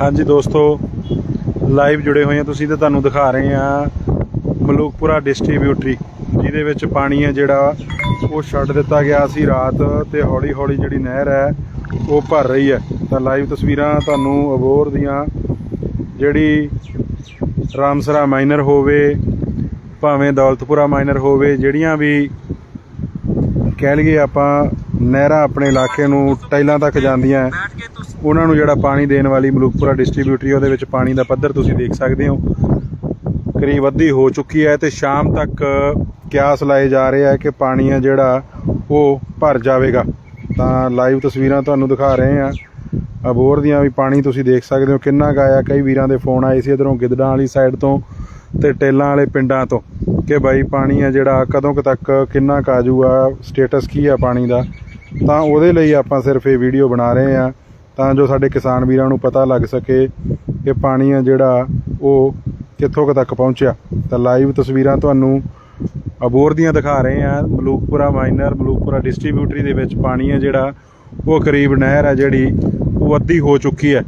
ਹਾਂਜੀ ਦੋਸਤੋ ਲਾਈਵ ਜੁੜੇ ਹੋਏ ਆ ਤੁਸੀਂ ਤੇ ਤੁਹਾਨੂੰ ਦਿਖਾ ਰਹੇ ਆ ਮਲੂਕਪੁਰਾ ਡਿਸਟ੍ਰੀਬਿਊਟਰੀ ਜਿਹਦੇ ਵਿੱਚ ਪਾਣੀ ਹੈ ਜਿਹੜਾ ਉਹ ਛੱਡ ਦਿੱਤਾ ਗਿਆ ਸੀ ਰਾਤ ਤੇ ਹੌਲੀ ਹੌਲੀ ਜਿਹੜੀ ਨਹਿਰ ਹੈ, ਉਹ ਭਰ ਰਹੀ ਹੈ। ਤਾਂ ਲਾਈਵ ਤਸਵੀਰਾਂ ਤੁਹਾਨੂੰ ਅਬੋਰ ਦੀਆਂ, ਜਿਹੜੀ ਰਾਮਸਰਾ ਮਾਈਨਰ ਹੋਵੇ, ਭਾਵੇਂ ਦੌਲਤਪੁਰਾ ਮਾਈਨਰ ਹੋਵੇ, ਜਿਹੜੀਆਂ ਵੀ ਕਹਿ ਲਈਏ ਆਪਾਂ ਨਹਿਰਾਂ ਆਪਣੇ ਇਲਾਕੇ ਨੂੰ ਟੈਲਾਂ ਤੱਕ ਜਾਂਦੀਆਂ ਉਹਨਾਂ ਨੂੰ ਜਿਹੜਾ ਪਾਣੀ ਦੇਣ ਵਾਲੀ ਮਲੂਕਪੁਰਾ ਡਿਸਟ੍ਰੀਬਿਊਟਰੀ ਉਹਦੇ ਵਿੱਚ ਪਾਣੀ ਦਾ ਪੱਧਰ ਤੁਸੀਂ ਦੇਖ ਸਕਦੇ ਹੋ। ਕਰੀਬ ਅੱਧੀ ਹੋ ਚੁੱਕੀ ਹੈ ਤੇ ਸ਼ਾਮ ਤੱਕ ਕਿਆਸ ਲਾਏ ਜਾ ਰਹੇ ਹੈ ਕਿ ਪਾਣੀ ਹੈ ਜਿਹੜਾ ਉਹ ਭਰ ਜਾਵੇਗਾ। ਤਾਂ ਲਾਈਵ ਤਸਵੀਰਾਂ ਤੁਹਾਨੂੰ ਦਿਖਾ ਰਹੇ ਆ ਅਬੋਰ ਦੀਆਂ ਵੀ ਪਾਣੀ ਤੁਸੀਂ ਦੇਖ ਸਕਦੇ ਹੋ। ਕਿੰਨਾ ਕੁ ਆਇਆ ਕਈ ਵੀਰਾਂ ਦੇ ਫੋਨ ਆਏ ਸੀ ਇਧਰੋਂ ਗਿੱਦੜਾਂ ਵਾਲੀ ਸਾਈਡ ਤੋਂ ਤੇ ਟੇਲਾਂ ਵਾਲੇ ਪਿੰਡਾਂ ਤੋਂ ਕਿ ਬਾਈ ਪਾਣੀ ਹੈ ਜਿਹੜਾ ਕਦੋਂ ਤੱਕ ਕਿੰਨਾ ਕੁ ਆ ਸਟੇਟਸ ਕੀ ਹੈ ਪਾਣੀ ਦਾ? ਤਾਂ ਉਹਦੇ ਲਈ ਆਪਾਂ ਸਿਰਫ ਇਹ ਵੀਡੀਓ ਬਣਾ ਰਹੇ ਆ ਤਾਂ ਜੋ ਸਾਡੇ ਕਿਸਾਨ ਵੀਰਾਂ ਨੂੰ ਪਤਾ ਲੱਗ ਸਕੇ ਕਿ ਪਾਣੀ ਹੈ ਜਿਹੜਾ ਉਹ ਕਿੱਥੋਂ ਕੁ ਤੱਕ ਪਹੁੰਚਿਆ। ਤਾਂ ਲਾਈਵ ਤਸਵੀਰਾਂ ਤੁਹਾਨੂੰ ਅਬੋਰ ਦੀਆਂ ਦਿਖਾ ਰਹੇ ਆ ਮਲੂਕਪੁਰਾ ਮਾਈਨਰ ਮਲੂਕਪੁਰਾ ਡਿਸਟ੍ਰੀਬਿਊਟਰੀ ਦੇ ਵਿੱਚ ਪਾਣੀ ਹੈ ਜਿਹੜਾ, ਉਹ ਕਰੀਬ ਨਹਿਰ ਹੈ ਜਿਹੜੀ, ਉਹ ਅੱਧੀ ਹੋ ਚੁੱਕੀ ਹੈ।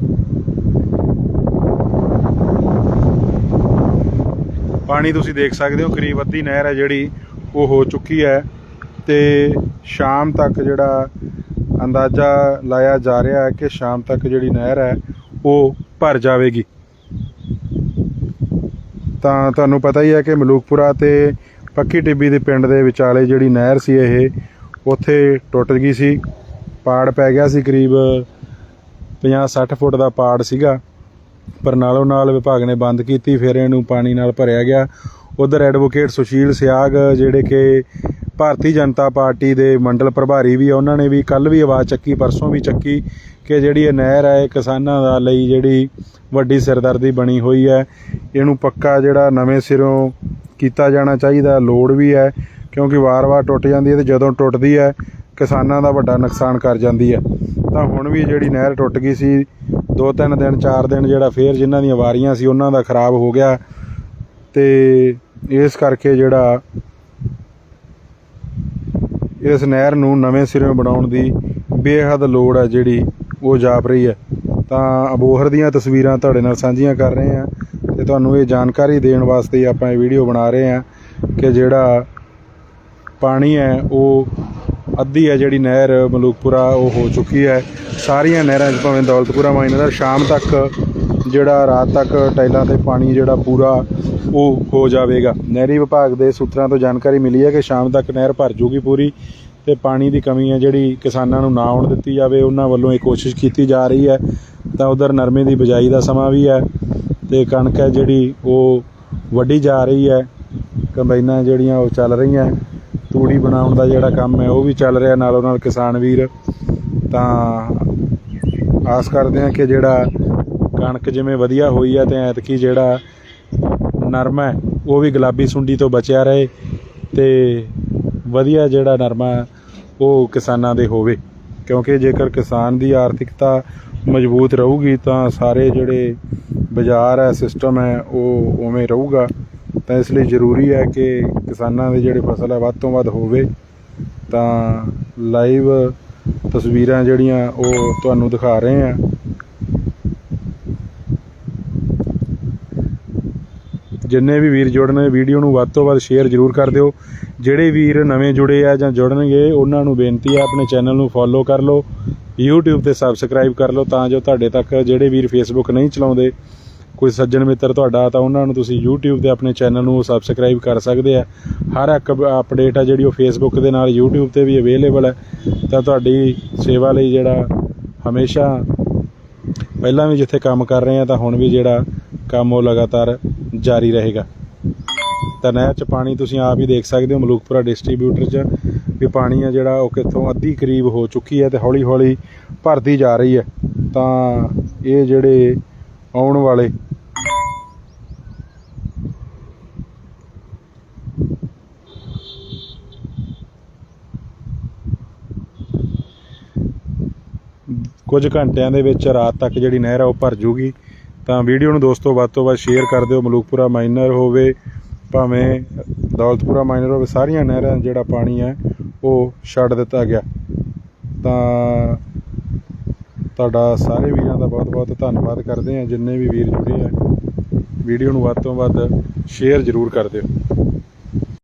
ਪਾਣੀ ਤੁਸੀਂ ਦੇਖ ਸਕਦੇ ਹੋ, ਕਰੀਬ ਅੱਧੀ ਨਹਿਰ ਹੈ ਜਿਹੜੀ, ਉਹ ਹੋ ਚੁੱਕੀ ਹੈ। ਤੇ ਸ਼ਾਮ ਤੱਕ ਜਿਹੜਾ ਅੰਦਾਜ਼ਾ ਲਾਇਆ ਜਾ ਰਿਹਾ ਹੈ ਕਿ ਸ਼ਾਮ ਤੱਕ ਜਿਹੜੀ ਨਹਿਰ ਹੈ, ਉਹ ਭਰ ਜਾਵੇਗੀ। ਤਾਂ ਤੁਹਾਨੂੰ ਪਤਾ ਹੀ ਹੈ ਕਿ ਮਲੂਕਪੁਰਾ ਤੇ ਪੱਕੀ ਟਿੱਬੀ ਦੇ ਪਿੰਡ ਦੇ ਵਿਚਾਲੇ ਜਿਹੜੀ ਨਹਿਰ ਸੀ ਇਹ, ਉੱਥੇ ਟੁੱਟ ਗਈ ਸੀ। ਪਾੜ ਪੈ ਗਿਆ ਸੀ, ਕਰੀਬ 50-60 ਫੁੱਟ ਦਾ ਪਾੜ ਸੀਗਾ। ਪਰ ਨਾਲੋਂ ਨਾਲ ਵਿਭਾਗ ਨੇ ਬੰਦ ਕੀਤੀ, ਫਿਰ ਇਹਨੂੰ ਪਾਣੀ ਨਾਲ ਭਰਿਆ ਗਿਆ। ਉਧਰ ਐਡਵੋਕੇਟ ਸੁਸ਼ੀਲ ਸਿਆਗ, ਜਿਹੜੇ ਕਿ ਭਾਰਤੀ ਜਨਤਾ ਪਾਰਟੀ ਦੇ ਮੰਡਲ ਪ੍ਰਭਾਰੀ ਵੀ ਆ, ਉਹਨਾਂ ਨੇ ਵੀ ਕੱਲ ਵੀ ਆਵਾਜ਼ ਚੱਕੀ, ਪਰਸੋਂ ਵੀ ਚੱਕੀ ਕਿ ਜਿਹੜੀ ਇਹ ਨਹਿਰ ਹੈ ਇਹ ਕਿਸਾਨਾਂ ਦਾ ਲਈ ਜਿਹੜੀ ਵੱਡੀ ਸਿਰਦਰਦੀ ਬਣੀ ਹੋਈ ਹੈ। ਇਹਨੂੰ ਪੱਕਾ ਜਿਹੜਾ ਨਵੇਂ ਸਿਰੋਂ ਕੀਤਾ ਜਾਣਾ ਚਾਹੀਦਾ, ਲੋੜ ਵੀ ਹੈ, ਕਿਉਂਕਿ ਵਾਰ-ਵਾਰ ਟੁੱਟ ਜਾਂਦੀ ਹੈ ਤੇ ਜਦੋਂ ਟੁੱਟਦੀ ਹੈ, ਕਿਸਾਨਾਂ ਦਾ ਵੱਡਾ ਨੁਕਸਾਨ ਕਰ ਜਾਂਦੀ ਹੈ। ਤਾਂ ਹੁਣ ਵੀ ਜਿਹੜੀ ਨਹਿਰ ਟੁੱਟ ਗਈ ਸੀ ਦੋ ਤਿੰਨ ਦਿਨ, ਚਾਰ ਦਿਨ ਜਿਹੜਾ ਫੇਰ ਜਿਨ੍ਹਾਂ ਦੀਆਂ ਵਾਰੀਆਂ ਸੀ, ਉਹਨਾਂ ਦਾ ਖਰਾਬ ਹੋ ਗਿਆ। ਤੇ ਇਸ ਕਰਕੇ ਜਿਹੜਾ ਇਸ ਨਹਿਰ ਨੂੰ ਨਵੇਂ ਸਿਰੋਂ ਬਣਾਉਣ ਦੀ ਬੇਹੱਦ ਲੋੜ ਹੈ ਜਿਹੜੀ ਉਹ ਜਾਪ ਰਹੀ ਹੈ। ਤਾਂ ਅਬੋਹਰ ਦੀਆਂ ਤਸਵੀਰਾਂ ਤੁਹਾਡੇ ਨਾਲ ਸਾਂਝੀਆਂ ਕਰ ਰਹੇ ਹਾਂ ਤੇ ਤੁਹਾਨੂੰ ਇਹ ਜਾਣਕਾਰੀ ਦੇਣ ਵਾਸਤੇ ਆਪਾਂ ਇਹ ਵੀਡੀਓ ਬਣਾ ਰਹੇ ਹਾਂ ਕਿ ਜਿਹੜਾ ਪਾਣੀ ਹੈ, ਉਹ ਅੱਧੀ ਹੈ ਜਿਹੜੀ ਨਹਿਰ ਮਲੂਕਪੁਰਾ, ਉਹ ਹੋ ਚੁੱਕੀ ਹੈ। ਸਾਰੀਆਂ ਨਹਿਰਾਂ 'ਚ ਭਾਵੇਂ ਦੌਲਤਪੁਰਾ ਮਾਈਨਰ ਹੈ ਸ਼ਾਮ ਤੱਕ ਜਿਹੜਾ ਰਾਤ ਤੱਕ ਟਾਈਲਾਂ ਤੇ ਪਾਣੀ ਜਿਹੜਾ ਪੂਰਾ ਉਹ ਹੋ ਜਾਵੇਗਾ। ਨਹਿਰੀ ਵਿਭਾਗ ਦੇ ਸੂਤਰਾਂ ਤੋਂ ਜਾਣਕਾਰੀ ਮਿਲੀ ਹੈ ਕਿ ਸ਼ਾਮ ਤੱਕ ਨਹਿਰ ਭਰ ਜੂਗੀ ਪੂਰੀ ਤੇ ਪਾਣੀ ਦੀ ਕਮੀ ਹੈ ਜਿਹੜੀ ਕਿਸਾਨਾਂ ਨੂੰ ਨਾ ਆਉਣ ਦਿੱਤੀ ਜਾਵੇ। ਉਹਨਾਂ ਵੱਲੋਂ ਇਹ ਕੋਸ਼ਿਸ਼ ਕੀਤੀ ਜਾ ਰਹੀ ਹੈ। ਤਾਂ ਉਧਰ ਨਰਮੇ ਦੀ ਬਿਜਾਈ ਦਾ ਸਮਾਂ ਵੀ ਹੈ ਤੇ ਕਣਕ ਹੈ ਜਿਹੜੀ ਉਹ ਵੱਢੀ ਜਾ ਰਹੀ ਹੈ। ਕੰਬਾਈਨਾਂ ਜਿਹੜੀਆਂ ਉਹ ਚੱਲ ਰਹੀਆਂ। ਤੂੜੀ ਬਣਾਉਣ ਦਾ ਜਿਹੜਾ ਕੰਮ ਹੈ ਉਹ ਵੀ ਚੱਲ ਰਿਹਾ ਨਾਲੋਂ ਨਾਲ ਕਿਸਾਨ ਵੀਰ। ਤਾਂ ਆਸ ਕਰਦੇ ਹਾਂ ਕਿ ਜਿਹੜਾ ਕਣਕ ਜਿਵੇਂ ਵਧੀਆ ਹੋਈ ਹੈ ਤੇ ਐਤਕੀ ਜਿਹੜਾ ਨਰਮਾ ਹੈ, ਉਹ ਵੀ ਗੁਲਾਬੀ ਸੁੰਡੀ ਤੋਂ ਬਚਿਆ ਰਹੇ ਤੇ ਵਧੀਆ ਜਿਹੜਾ ਨਰਮਾ ਉਹ ਕਿਸਾਨਾਂ ਦੇ ਹੋਵੇ। ਕਿਉਂਕਿ ਜੇਕਰ ਕਿਸਾਨ ਦੀ ਆਰਥਿਕਤਾ ਮਜ਼ਬੂਤ ਰਹੂਗੀ ਤਾਂ ਸਾਰੇ ਜਿਹੜੇ ਬਾਜ਼ਾਰ ਹੈ ਸਿਸਟਮ ਹੈ ਉਹ ਉਵੇਂ ਰਹੂਗਾ। ਤਾਂ ਇਸ ਲਈ ਜ਼ਰੂਰੀ ਹੈ ਕਿ ਕਿਸਾਨਾਂ ਦੇ ਜਿਹੜੇ ਫਸਲ ਹੈ ਵੱਧ ਤੋਂ ਵੱਧ ਹੋਵੇ, ਤਾਂ ਲਾਈਵ ਤਸਵੀਰਾਂ ਜਿਹੜੀਆਂ ਉਹ ਤੁਹਾਨੂੰ ਦਿਖਾ ਰਹੇ ਹਾਂ। ਜਿੰਨੇ ਵੀ ਵੀਰ ਜੁੜਨੇ, ਵੀਡੀਓ ਨੂੰ ਵੱਧ ਤੋਂ ਵੱਧ ਸ਼ੇਅਰ ਜ਼ਰੂਰ ਕਰ ਦਿਓ। ਜਿਹੜੇ ਵੀਰ ਨਵੇਂ ਜੁੜੇ ਆ ਜਾਂ ਜੁੜਨਗੇ, ਉਹਨਾਂ ਨੂੰ ਬੇਨਤੀ ਆ ਆਪਣੇ ਚੈਨਲ ਨੂੰ ਫੋਲੋ ਕਰ ਲਓ, YouTube ਤੇ ਸਬਸਕ੍ਰਾਈਬ ਕਰ ਲਓ, ਤਾਂ ਜੋ ਤੁਹਾਡੇ ਤੱਕ ਜਿਹੜੇ ਵੀਰ Facebook ਨਹੀਂ ਚਲਾਉਂਦੇ ਕੋਈ ਸੱਜਣ ਮਿੱਤਰ ਤੁਹਾਡਾ ਤਾਂ ਉਹਨਾਂ ਨੂੰ ਤੁਸੀਂ YouTube ਤੇ ਆਪਣੇ ਚੈਨਲ ਨੂੰ ਸਬਸਕ੍ਰਾਈਬ ਕਰ ਸਕਦੇ ਆ। ਹਰ ਇੱਕ ਅਪਡੇਟ ਆ ਜਿਹੜੀ ਉਹ Facebook ਦੇ ਨਾਲ, YouTube ਤੇ ਵੀ ਅਵੇਲੇਬਲ ਹੈ ਤਾਂ ਤੁਹਾਡੀ ਸੇਵਾ ਲਈ ਜਿਹੜਾ ਹਮੇਸ਼ਾ ਪਹਿਲਾਂ ਵੀ ਜਿੱਥੇ ਕੰਮ ਕਰ ਰਹੇ ਆ, ਤਾਂ ਹੁਣ ਵੀ ਜਿਹੜਾ ਕੰਮ ਉਹ ਲਗਾਤਾਰ ਜਾਰੀ ਰਹੇਗਾ। ਤਾਂ ਨਹਿਰ 'ਚ ਪਾਣੀ ਤੁਸੀਂ ਆਪ ਹੀ ਦੇਖ ਸਕਦੇ ਹੋ, ਮਲੂਕਪੁਰਾ ਡਿਸਟ੍ਰੀਬਿਊਟਰ 'ਚ, ਵੀ ਪਾਣੀ ਆ ਜਿਹੜਾ ਉਹ ਕਿੱਥੋਂ ਅੱਧੀ ਕਰੀਬ ਹੋ ਚੁੱਕੀ ਹੈ ਤੇ ਹੌਲੀ ਹੌਲੀ ਭਰਦੀ ਜਾ ਰਹੀ ਹੈ ਤਾਂ ਇਹ ਜਿਹੜੇ ਆਉਣ ਵਾਲੇ ਕੁਝ ਘੰਟਿਆਂ ਦੇ ਵਿੱਚ ਰਾਤ ਤੱਕ ਜਿਹੜੀ ਨਹਿਰ ਆ ਉਹ ਭਰ ਜੂਗੀ। ਤਾਂ ਵੀਡੀਓ ਨੂੰ ਦੋਸਤੋ ਵੱਧ ਤੋਂ ਵੱਧ ਸ਼ੇਅਰ ਕਰ ਦਿਓ। ਮਲੂਕਪੁਰਾ ਮਾਈਨਰ ਹੋਵੇ, ਭਾਵੇਂ ਦੌਲਤਪੁਰਾ ਮਾਈਨਰ ਹੋਵੇ, ਸਾਰੀਆਂ ਨਹਿਰਾਂ ਜਿਹੜਾ ਪਾਣੀ ਹੈ ਉਹ ਛੱਡ ਦਿੱਤਾ ਗਿਆ। ਤਾਂ ਤੁਹਾਡਾ ਸਾਰੇ ਵੀਰਾਂ ਦਾ ਬਹੁਤ-ਬਹੁਤ ਧੰਨਵਾਦ ਕਰਦੇ ਹਾਂ। ਜਿੰਨੇ ਵੀ ਵੀਰ ਜੁੜੇ ਆ, ਵੀਡੀਓ ਨੂੰ ਵੱਧ ਤੋਂ ਵੱਧ ਸ਼ੇਅਰ ਜ਼ਰੂਰ ਕਰ ਦਿਓ।